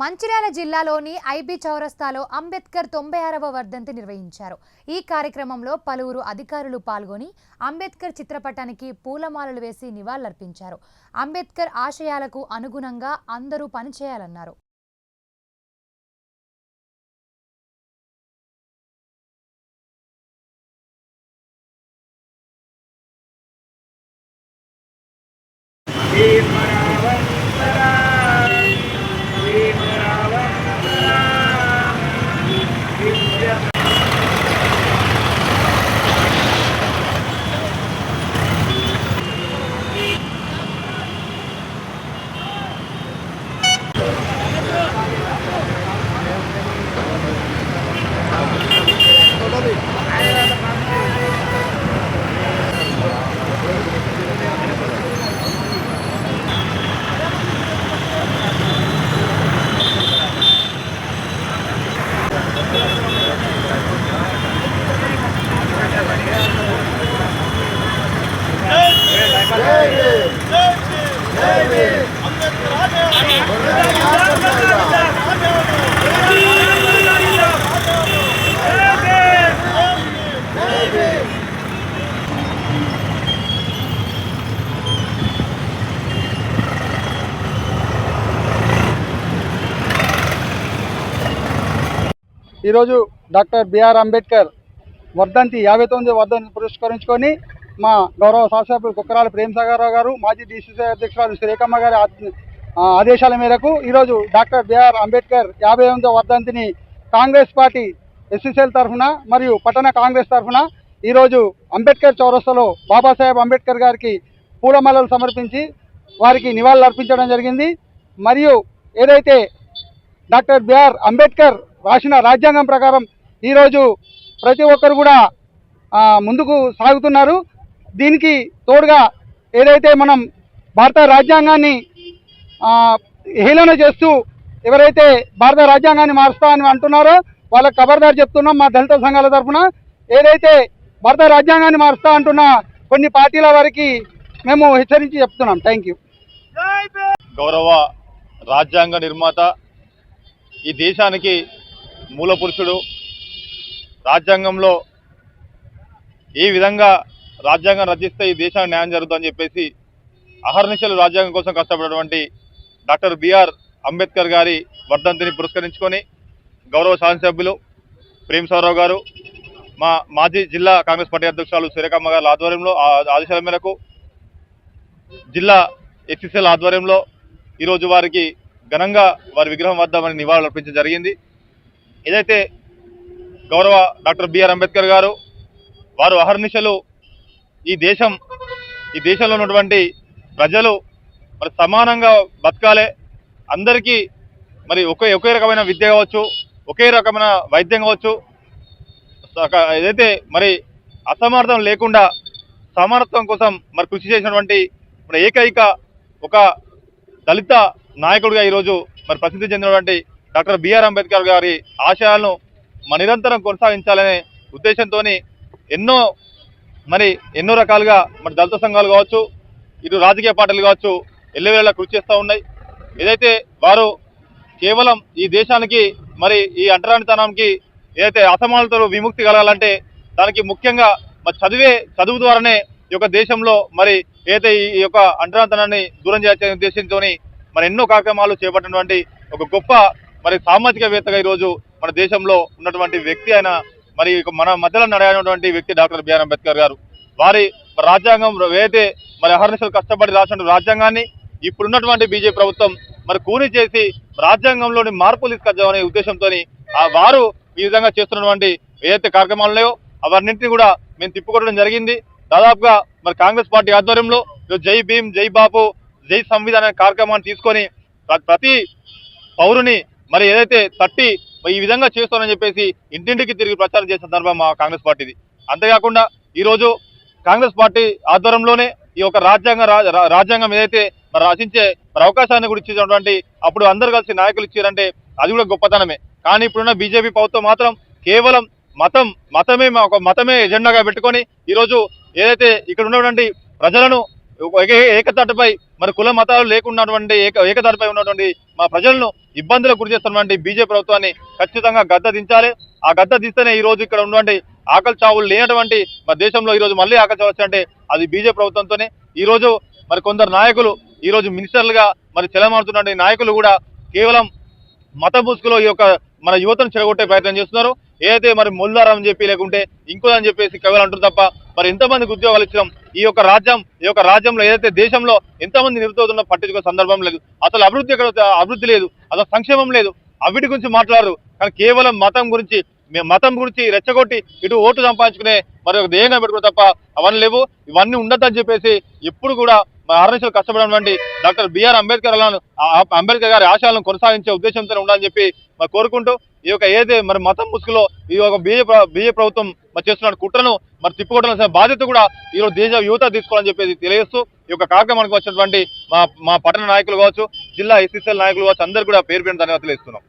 మంచిర్యాల జిల్లాలోని ఐబీ చౌరస్తాలో అంబేద్కర్ తొంభై ఆరవ వర్ధంతి నిర్వహించారు. ఈ కార్యక్రమంలో పలువురు అధికారులు పాల్గొని అంబేద్కర్ చిత్రపటానికి పూలమాలలు వేసి నివాళులర్పించారు. అంబేద్కర్ ఆశయాలకు అనుగుణంగా అందరూ పనిచేయాలన్నారు. ఈరోజు డాక్టర్ బిఆర్ అంబేద్కర్ వర్ధంతి యాభై తొమ్మిది వర్ధంతి పురస్కరించుకొని మా గౌరవ శాసనసభ్యులు కుక్కరాల ప్రేమసాగరరావు గారు మాజీ డీసీసీ అధ్యక్షురాలు శ్రీకమ్మ గారి ఆదేశాల మేరకు ఈరోజు డాక్టర్ బిఆర్ అంబేద్కర్ యాభై ఎనిమిదో వర్ధంతిని కాంగ్రెస్ పార్టీ ఎస్ఎస్ఎల్ తరఫున మరియు పట్టణ కాంగ్రెస్ తరఫున ఈరోజు అంబేద్కర్ చౌరస్తాలో బాబాసాహెబ్ అంబేద్కర్ గారికి పూలమాలలు సమర్పించి వారికి నివాళులు అర్పించడం జరిగింది. మరియు ఏదైతే డాక్టర్ బిఆర్ అంబేద్కర్ రాసిన రాజ్యాంగం ప్రకారం ఈరోజు ప్రతి ఒక్కరు కూడా ముందుకు సాగుతున్నారు. దీనికి తోడుగా ఏదైతే మనం భారత రాజ్యాంగాన్ని హేళన చేస్తూ ఎవరైతే భారత రాజ్యాంగాన్ని మారుస్తా అని అంటున్నారో వాళ్ళకి ఖబర్దారు చెప్తున్నాం మా దళిత సంఘాల తరఫున. ఏదైతే భారత రాజ్యాంగాన్ని మారుస్తా అంటున్న కొన్ని పార్టీల వారికి మేము హెచ్చరించి చెప్తున్నాం. Thank you. గౌరవ రాజ్యాంగ నిర్మాత ఈ దేశానికి మూల పురుషుడు. రాజ్యాంగంలో ఏ విధంగా రాజ్యాంగం రచిస్తే ఈ దేశానికి న్యాయం జరుగుతుందని చెప్పేసి అహర్నిశలు రాజ్యాంగం కోసం కష్టపడినటువంటి డాక్టర్ బిఆర్ అంబేద్కర్ గారి వర్ధంతిని పురస్కరించుకొని గౌరవ శాసనసభ్యులు ప్రేమసారావు గారు మా మాజీ జిల్లా కాంగ్రెస్ పార్టీ అధ్యక్షురాలు సూర్యకమ్మ గారి ఆధ్వర్యంలో ఆ ఆదేశాల మేరకు జిల్లా ఎస్సీసీల ఆధ్వర్యంలో ఈరోజు వారికి ఘనంగా వారి విగ్రహం వద్ద మరి నివాళులు అర్పించడం జరిగింది. ఏదైతే గౌరవ డాక్టర్ బిఆర్ అంబేద్కర్ గారు వారు అహర్నిశలు ఈ దేశం ఈ దేశంలో ఉన్నటువంటి ప్రజలు మరి సమానంగా బతకాలే. అందరికీ మరి ఒకే ఒకే రకమైన విద్య కావచ్చు ఒకే రకమైన వైద్యం కావచ్చు. ఏదైతే మరి అసమర్థం లేకుండా సమానత్వం కోసం మరి కృషి చేసినటువంటి మరి ఏకైక ఒక దళిత నాయకుడిగా ఈరోజు మరి ప్రసిద్ధి చెందినటువంటి డాక్టర్ బిఆర్ అంబేద్కర్ గారి ఆశయాలను మరి నిరంతరం కొనసాగించాలనే ఉద్దేశంతో ఎన్నో మరి ఎన్నో రకాలుగా మరి దళిత సంఘాలు కావచ్చు ఇటు రాజకీయ పార్టీలు కావచ్చు ఎల్లవేళ కృషి చేస్తూ ఉన్నాయి. ఏదైతే వారు కేవలం ఈ దేశానికి మరి ఈ అంటరానితనానికి ఏదైతే అసమానతలు విముక్తి కలగాలంటే దానికి ముఖ్యంగా మరి చదివే చదువు ద్వారానే ఈ యొక్క దేశంలో మరి ఏదైతే ఈ- యొక్క అంటరానితనాన్ని దూరం చేయాల్సిన ఉద్దేశంతో మరి ఎన్నో కార్యక్రమాలు చేపట్టినటువంటి ఒక గొప్ప మరి సామాజికవేత్తగా ఈరోజు మన దేశంలో ఉన్నటువంటి వ్యక్తి అయిన మరి మన మధ్యలో నడైనటువంటి వ్యక్తి డాక్టర్ బిఆర్ అంబేద్కర్ గారు వారి రాజ్యాంగం ఏదైతే మరి అహర్నిశలు కష్టపడి రాసిన రాజ్యాంగాన్ని ఇప్పుడున్నటువంటి బీజేపీ ప్రభుత్వం మరి కూని చేసి రాజ్యాంగంలోని మార్పులు తీసుకొద్దామనే ఉద్దేశంతో వారు ఈ విధంగా చేస్తున్నటువంటి ఏదైతే కార్యక్రమాలు ఉన్నాయో అవన్నింటినీ కూడా మేము తిప్పుకొట్టడం జరిగింది. దాదాపుగా మరి కాంగ్రెస్ పార్టీ ఆధ్వర్యంలో జై భీమ్ జై బాపు జై సంవిధాన కార్యక్రమాన్ని తీసుకొని ప్రతి పౌరుని మరి ఏదైతే తట్టి ఈ విధంగా చేస్తానని చెప్పేసి ఇంటింటికి తిరిగి ప్రచారం చేసిన సందర్భం మా కాంగ్రెస్ పార్టీది. అంతేకాకుండా ఈరోజు కాంగ్రెస్ పార్టీ ఆధ్వర్యంలోనే ఈ యొక్క రాజ్యాంగ రాజ్యాంగం ఏదైతే మరి రచించే మరి అవకాశాన్ని కూడా ఇచ్చేటువంటి అప్పుడు అందరు కలిసి నాయకులు ఇచ్చారంటే అది కూడా గొప్పతనమే. కానీ ఇప్పుడున్న బీజేపీ ప్రభుత్వం మాత్రం కేవలం మతం మతమే మా- ఒక మతమే ఎజెండాగా పెట్టుకొని ఈరోజు ఏదైతే ఇక్కడ ఉన్నటువంటి ప్రజలను ఏక- ఏకతాటిపై మరి కుల మతాలు లేకున్నటువంటి ఏక ఏకతాటిపై ఉన్నటువంటి మా ప్రజలను ఇబ్బందులకు గురి చేస్తున్నటువంటి బీజేపీ ప్రభుత్వాన్ని ఖచ్చితంగా గద్ద దించాలి. ఆ గద్ద దిస్తేనే ఈ రోజు ఇక్కడ ఉన్నటువంటి ఆకలి చావులు లేనటువంటి మన దేశంలో ఈ రోజు మళ్ళీ ఆకలి చావు వచ్చిందంటే అది బీజేపీ ప్రభుత్వంతోనే. ఈ రోజు మరి కొందరు నాయకులు ఈ రోజు మినిస్టర్లుగా మరి చెలమారుతున్నటువంటి నాయకులు కూడా కేవలం మత ముసుగులో ఈ యొక్క మన యువతను చెడగొట్టే ప్రయత్నం చేస్తున్నారు. ఏదైతే మరి మొల్లారం అని చెప్పి లేకుంటే ఇంకోదని చెప్పేసి కేవలం అంటారు తప్ప మరి ఎంతమందికి ఉద్యోగాలు ఇచ్చినాం. ఈ యొక్క రాజ్యం ఈ యొక్క రాజ్యంలో ఏదైతే దేశంలో ఎంతమంది నిరుద్యోగులను పట్టించుకునే సందర్భం లేదు. అసలు అభివృద్ధి ఎక్కడ అభివృద్ధి లేదు. అసలు సంక్షేమం లేదు. అవిటి గురించి మాట్లాడరు. కానీ కేవలం మతం గురించి మతం గురించి రెచ్చగొట్టి ఇటు ఓటు సంపాదించుకునే మరి ఒక ధ్యేయంగా పెట్టుకుని తప్ప అవన్నీ లేవు. ఇవన్నీ ఉండద్దని చెప్పేసి ఎప్పుడు కూడా మా ఆర్ఎస్ఎల్ కష్టపడినటువంటి డాక్టర్ బిఆర్ అంబేద్కర్ అలా అంబేద్కర్ గారి ఆశయాలను కొనసాగించే ఉద్దేశంతో ఉండాలని చెప్పి మరి కోరుకుంటూ ఈ యొక్క ఏదైతే మరి మతం ముసుగులో ఈ యొక్క బిఏ బిఏ ప్రభుత్వం మరి చేస్తున్న కుట్రను మరి తిప్పుకోవడం బాధ్యత కూడా ఈ రోజు దేశ యువత తీసుకోవాలని చెప్పేసి తెలియజేస్తూ ఈ యొక్క కార్యక్రమానికి వచ్చినటువంటి మా మా పట్టణ నాయకులు కావచ్చు జిల్లా ఎస్సీసీఎల్ నాయకులు కావచ్చు అందరు కూడా పేరు పేరు ధన్యవాదాలు తెలియజేస్తున్నాం